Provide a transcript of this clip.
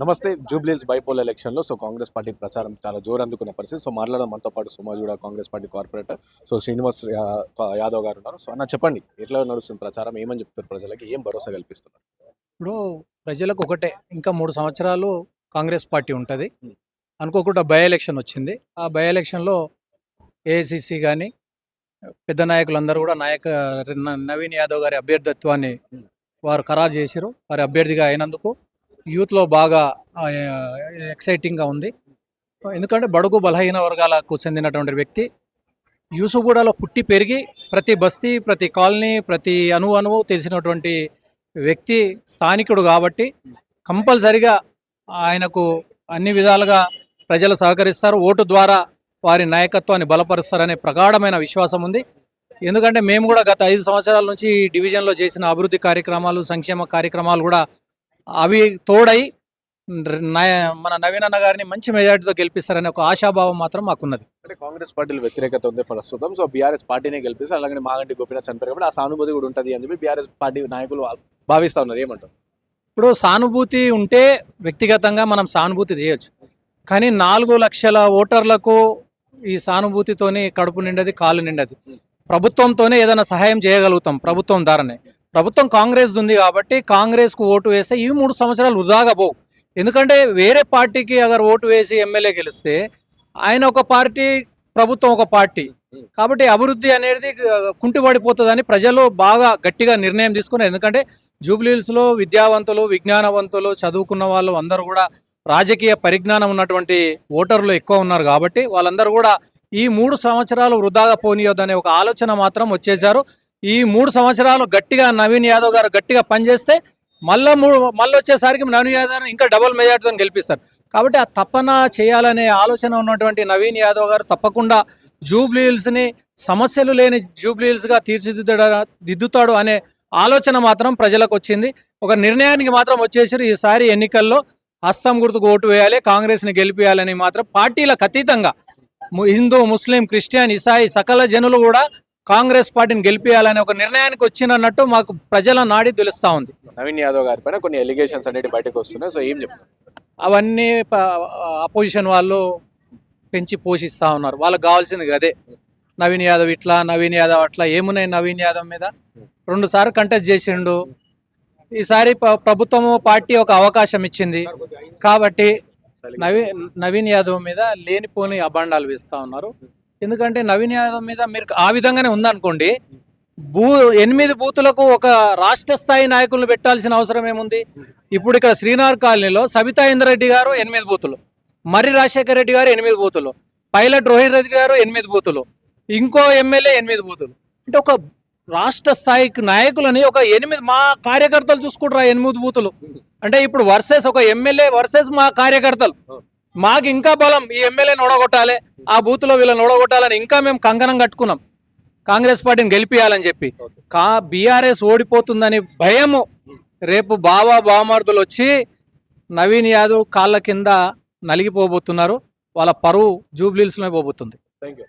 నమస్తే జూబ్లీస్ బైపోల్ ఎలక్షన్లో so Congress party ప్రచారం చాలా జోరు అందుకున్న పరిస్థితి. సో మాట్లాడడం మనతో పాటు సుమాజ్ కూడా Congress party corporator. So Srinivas Yadav గారు ఉన్నారు. సో అన్న చెప్పండి ఎట్లా నడుస్తుంది ప్రచారం? ఏమని చెప్తారు ప్రజలకి? ఏం భరోసా కల్పిస్తున్నారు? ఇప్పుడు ప్రజలకు ఒకటే ఇంకా మూడు సంవత్సరాలు కాంగ్రెస్ పార్టీ ఉంటుంది. అనుకోకుండా బై ఎలక్షన్ వచ్చింది. ఆ బై ఎలక్షన్లో ఏఐసిసి కానీ పెద్ద నాయకులందరూ కూడా నాయక నవీన్ యాదవ్ గారి అభ్యర్థిత్వాన్ని. వారు ఖరారు చేశారు వారి అభ్యర్థిగా అయినందుకు యూత్లో బాగా ఎక్సైటింగ్గా ఉంది. ఎందుకంటే బడుగు బలహీన వర్గాలకు చెందినటువంటి వ్యక్తి. యూసుగూడలో పుట్టి పెరిగి ప్రతి బస్తీ ప్రతి కాలనీ ప్రతి అణువు అణువు తెలిసినటువంటి వ్యక్తి స్థానికుడు కాబట్టి కంపల్సరిగా ఆయనకు అన్ని విధాలుగా ప్రజలు సహకరిస్తారు. ఓటు ద్వారా వారి నాయకత్వాన్ని బలపరుస్తారనే ప్రగాఢమైన విశ్వాసం ఉంది. ఎందుకంటే మేము కూడా గత ఐదు సంవత్సరాల నుంచి ఈ డివిజన్లో చేసిన అభివృద్ధి కార్యక్రమాలు సంక్షేమ కార్యక్రమాలు కూడా అవి తోడై మన నవీన్ అన్న గారిని మంచి మెజార్టీతో గెలిపిస్తారనే ఒక ఆశాభావం మాత్రం మాకున్నది. అంటే కాంగ్రెస్ పార్టీలో వ్యతిరేకత ఉంది ప్రస్తుతం. సో బీఆర్ఎస్ పార్టీనే గెలిపిస్తారు అలాగే మాగంటి గోపీనాథ్ చనిపోయారు కాబట్టి ఆ సానుభూతి కూడా ఉంటుంది అని చెప్పి బీఆర్ఎస్ పార్టీ నాయకులు భావిస్తా ఉన్నారు. ఏమంటారు ఇప్పుడు సానుభూతి ఉంటే వ్యక్తిగతంగా మనం సానుభూతి చేయొచ్చు. కానీ నాలుగు లక్షల ఓటర్లకు ఈ సానుభూతితోనే కడుపు నిండది కాలు నిండది. ప్రభుత్వంతోనే ఏదైనా సహాయం చేయగలుగుతాం ప్రభుత్వం ద్వారానే. ప్రభుత్వం కాంగ్రెస్ ఉంది కాబట్టి కాంగ్రెస్కు ఓటు వేస్తే ఈ మూడు సంవత్సరాలు వృధాగా పోవు. ఎందుకంటే వేరే పార్టీకి అగర్ ఓటు వేసి ఎమ్మెల్యే గెలిస్తే ఆయన ఒక పార్టీ ప్రభుత్వం ఒక పార్టీ. కాబట్టి అభివృద్ధి అనేది కుంటుపడిపోతుందని ప్రజలు బాగా గట్టిగా నిర్ణయం తీసుకున్నారు. ఎందుకంటే జూబ్లీహిల్స్లో విద్యావంతులు విజ్ఞానవంతులు చదువుకున్న వాళ్ళు అందరూ కూడా రాజకీయ పరిజ్ఞానం ఉన్నటువంటి ఓటర్లు ఎక్కువ ఉన్నారు కాబట్టి వాళ్ళందరూ కూడా ఈ మూడు సంవత్సరాలు వృధాగా పోనీయొద్దనే ఒక ఆలోచన మాత్రం వచ్చేసారు ఈ మూడు సంవత్సరాలు గట్టిగా నవీన్ యాదవ్ గారు గట్టిగా పనిచేస్తే మళ్ళా మూడు మళ్ళీ వచ్చేసరికి నవీన్ యాదవ్ ఇంకా డబుల్ మెజార్టీతో గెలిపిస్తారు. కాబట్టి ఆ తపన చేయాలనే ఆలోచన ఉన్నటువంటి నవీన్ యాదవ్ గారు తప్పకుండా జూబ్లీహిల్స్ని సమస్యలు లేని జూబ్లీహిల్స్గా తీర్చిదిద్ద దిద్దుతాడు అనే ఆలోచన మాత్రం ప్రజలకు వచ్చింది ఒక నిర్ణయానికి మాత్రం వచ్చేసారు ఈసారి ఎన్నికల్లో హస్తం గుర్తుకు ఓటు వేయాలి కాంగ్రెస్ని గెలిపించాలని మాత్రం పార్టీలకు అతీతంగా హిందూ ముస్లిం క్రిస్టియన్ ఇసాయి సకల జనులు కూడా కాంగ్రెస్ పార్టీని గెలిపియాలనే ఒక నిర్ణయానికి వచ్చినట్టు మాకు ప్రజల నాడి తెలుస్తూ ఉంది. నవీన్ యాదవ్ గారి పైన కొన్ని ఎలిగేషన్స్ అనేవి బయటకు వస్తున్నాయి. సో ఏం చెప్తారు? అవన్నీ అపోజిషన్ వాళ్ళు పెంచి పోషిస్తూ ఉన్నారు. వాళ్ళకి కావాల్సింది అదే నవీన్ యాదవ్ ఇట్లా నవీన్ యాదవ్ అట్లా ఏమున్నాయి నవీన్ యాదవ్ మీద? రెండు సార్లు కంటెస్ట్ చేసిండు. ఈసారి ప- ప్రభుత్వము పార్టీ ఒక అవకాశం ఇచ్చింది. కాబట్టి నవీన్ నవీన్ యాదవ్ మీద లేనిపోని అభాండాలు వేస్తూ ఉన్నారు. ఎందుకంటే నవీన్ యాదవ్ మీద మీరు ఆ విధంగానే ఉందనుకోండి బూ ఎనిమిది బూతులకు ఒక రాష్ట్ర స్థాయి నాయకులను పెట్టాల్సిన అవసరం ఏముంది? ఇప్పుడు ఇక్కడ శ్రీనార్ కాలనీలో సబితా ఇంద్రెడ్డి గారు ఎనిమిది బూతులు మర్రి రాజశేఖర రెడ్డి గారు ఎనిమిది బూతులు పైలట్ రోహిత్ రెడ్డి గారు ఎనిమిది బూతులు ఇంకో ఎమ్మెల్యే ఎనిమిది బూతులు. అంటే ఒక రాష్ట్ర స్థాయికి నాయకులని ఒక ఎనిమిది మా కార్యకర్తలు చూసుకుంటారు ఎనిమిది బూతులు? అంటే ఇప్పుడు వర్సెస్ ఒక ఎమ్మెల్యే వర్సెస్ మా కార్యకర్తలు. మాకు ఇంకా బలం ఈ ఎమ్మెల్యేని ఓడగొట్టాలి. ఆ బూత్లో వీళ్ళని ఓడగొట్టాలని ఇంకా మేము కంకణం కట్టుకున్నాం. కాంగ్రెస్ పార్టీని గెలిపియాలని చెప్పి. కా బీఆర్ఎస్ ఓడిపోతుందని భయము రేపు బావా బావమార్దులు వచ్చి నవీన్ యాదవ్ కాళ్ళ కింద నలిగిపోబోతున్నారు. వాళ్ళ పరువు జూబ్లీల్స్లో పోబోతుంది. Thank you